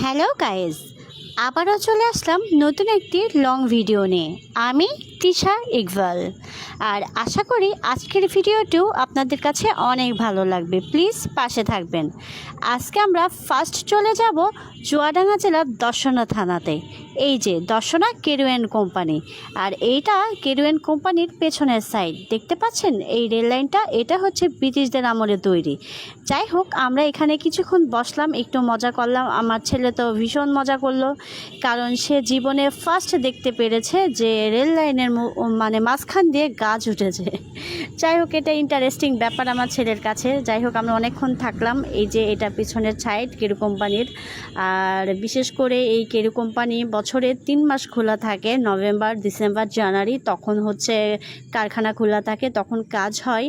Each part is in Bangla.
হ্যালো গাইজ আবারও চলে আসলাম নতুন একটি লং ভিডিও নিয়ে। আমি তিশা ইকবাল। আর আশা করি আজকের ভিডিওটিও আপনাদের কাছে অনেক ভালো লাগবে। প্লিজ পাশে থাকবেন। আজকে আমরা ফার্স্ট চলে যাব চুয়াডাঙ্গা জেলার দর্শনা থানাতে। এই যে, দর্শনা কেরুয়েন কোম্পানি আর এইটা কেরুয়েন কোম্পানির পেছনের সাইড দেখতে পাচ্ছেন? এই রেল লাইনটা এটা হচ্ছে ব্রিটিশদের আমলে তৈরি। যাই হোক, আমরা এখানে কিছুক্ষণ বসলাম, একটু মজা করলাম। আমার ছেলে তো ভীষণ মজা করল। কারণ সে জীবনে ফার্স্ট দেখতে পেরেছে যে রেল লাইনের মানে মাঝখান দিয়ে গাছ উঠেছে। যাই হোক, এটা ইন্টারেস্টিং ব্যাপার আমার ছেলের কাছে। যাই হোক, আমরা অনেকক্ষণ থাকলাম এই যে এটা পিছনের সাইড কেরু কোম্পানির। আর বিশেষ করে এই কেরু কোম্পানি বছরে তিন মাস খোলা থাকে, নভেম্বর, ডিসেম্বর, জানুয়ারি, তখন হচ্ছে কারখানা খোলা থাকে, তখন কাজ হয়।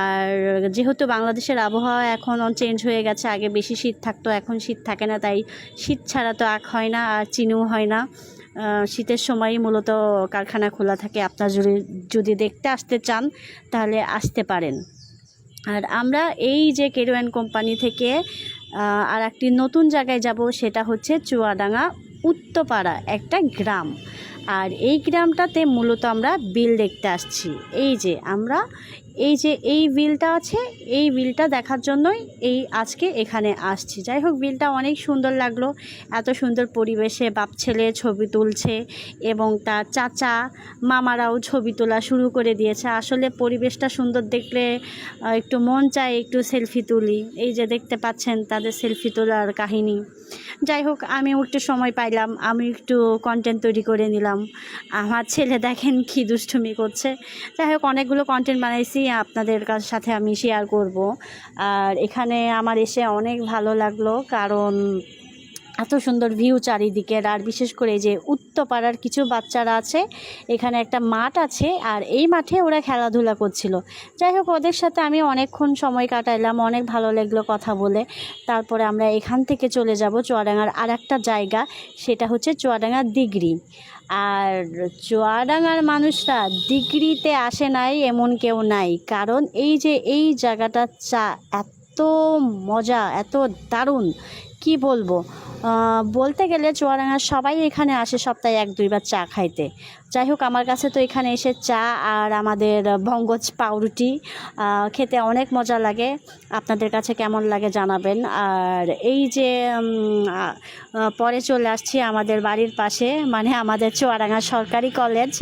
আর যেহেতু বাংলাদেশের আবহাওয়া এখন চেঞ্জ হয়ে গেছে, আগে বেশি শীত থাকতো, এখন শীত থাকে না, তাই শীত ছাড়া তো আখ হয় না। চিনিও হয় না। শীতের সময়ই মূলত কারখানা খোলা থাকে। আপনার যদি যদি দেখতে আসতে চান, তাহলে আসতে পারেন। আর আমরা এই যে কেরোয়ান কোম্পানি থেকে আর একটি নতুন জায়গায় যাব, সেটা হচ্ছে চুয়াডাঙ্গা উত্তপাড়া একটা গ্রাম। আর এই গ্রামটাতে মূলত আমরা বিল দেখতে আসছি। এই যে আমরা এই যে এই বিলটা আছে, এই বিলটা দেখার জন্যই এই আজকে এখানে আসছি। যাই হোক বিলটা অনেক সুন্দর লাগল। এত সুন্দর পরিবেশে বাপ ছেলে ছবি তুলছে এবং তার চাচা, মামারাও ছবি তোলা শুরু করে দিয়েছে। আসলে পরিবেশটা সুন্দর দেখলে একটু মন চায় একটু সেলফি তুলি। এই যে দেখতে পাচ্ছেন তাদের সেলফি তোলার কাহিনী। যাই হোক, আমি একটু সময় পাইলাম, আমি একটু কন্টেন্ট তৈরি করে নিলাম। আমার ছেলে দেখেন কি দুষ্টুমি করছে। যাই হোক, অনেকগুলো কন্টেন্ট বানাইছি। আপনাদের সাথে আমি শেয়ার করব। আর এখানে আমার এসে অনেক ভালো লাগল কারণ এত সুন্দর ভিউ চারিদিকের, আর বিশেষ করে যে উত্তপাড়ার কিছু বাচ্চারা আছে, এখানে একটা মাঠ আছে, আর এই মাঠে ওরা খেলাধুলা করছিল। যাই হোক, ওদের সাথে আমি অনেকক্ষণ সময় কাটাইলাম, অনেক ভালো লাগল কথা বলে। তারপরে আমরা এখান থেকে চলে যাব চুয়াডাঙ্গার আর একটা জায়গা, সেটা হচ্ছে চুয়াডাঙ্গার দিগরি আর চুয়াডাঙ্গার মানুষরা দিগরিতে আসে নাই এমন কেউ নাই, কারণ এই যে এই জায়গাটা চা এত মজা, এত দারুণ, কি বলব? বলতে গেলে চুয়াডাঙ্গার সবাই এখানে আসে সপ্তাহে এক, দুইবার চা খাইতে। যাই হোক, আমার কাছে তো এখানে এসে চা আর আমাদের ভঙ্গজ পাউরুটি খেতে অনেক মজা লাগে। আপনাদের কাছে কেমন লাগে জানাবেন। আর এই যে পরে চলে আসছি আমাদের বাড়ির পাশে মানে আমাদের চুয়াডাঙ্গা সরকারি কলেজ।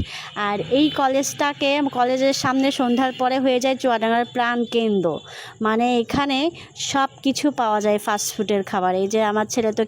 আর এই কলেজটাকে, কলেজের সামনে সন্ধ্যার পরে হয়ে যায় চুয়াডাঙ্গার প্রাণ কেন্দ্র। মানে এখানে সব কিছু পাওয়া যায় ফাস্ট ফুডের খাবার। এই যে আমার ছেলে তো